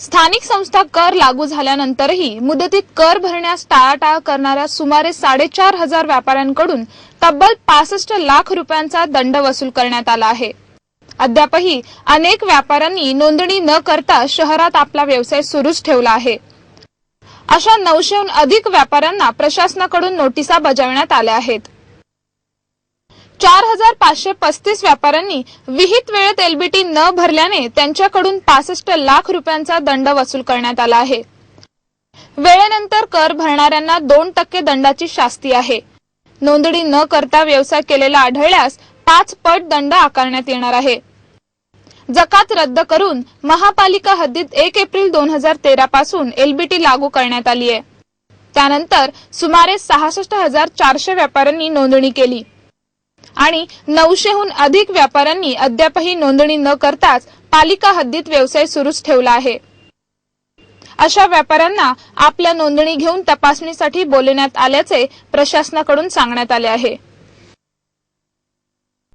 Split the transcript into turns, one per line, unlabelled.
स्थानिक संस्था कर लागू झाल्यानंतरही मुदतीत कर भरण्यास टाळाटाळ करणाऱ्या सुमारे साडेचार हजार व्यापाऱ्यांकडून तब्बल पासष्ट लाख रुपयांचा दंड वसूल करण्यात आला आहे. अद्यापही अनेक व्यापाऱ्यांनी नोंदणी न करता शहरात आपला व्यवसाय सुरूच ठेवला आहे. अशा नऊशेहून अधिक व्यापाऱ्यांना प्रशासनाकडून नोटिसा बजावण्यात आल्या आहेत. चार हजार पाचशे पस्तीस व्यापाऱ्यांनी विहित वेळेत एलबीटी न भरल्याने त्यांच्याकडून पासष्ट लाख रुपयांचा दंड वसूल करण्यात आला आहे. वेळेनंतर कर भरणाऱ्यांना दोन टक्के दंडाची शास्ती आहे. नोंदणी न करता व्यवसाय केलेला आढळल्यास पाच पट दंड आकारण्यात येणार आहे. जकात रद्द करून महापालिका हद्दीत एक एप्रिल दोन हजार तेरा पासून एलबीटी लागू करण्यात आली आहे. त्यानंतर सुमारे सहासष्ट हजार चारशे व्यापाऱ्यांनी नोंदणी केली. आणि नऊशेहून अधिक व्यापाऱ्यांनी अद्यापही नोंदणी न करताच पालिका हद्दीत व्यवसाय सुरूच ठेवला आहे. अशा व्यापाऱ्यांना आपल्या नोंदणी घेऊन तपासणीसाठी बोलवण्यात आल्याचे प्रशासनाकडून सांगण्यात आले आहे.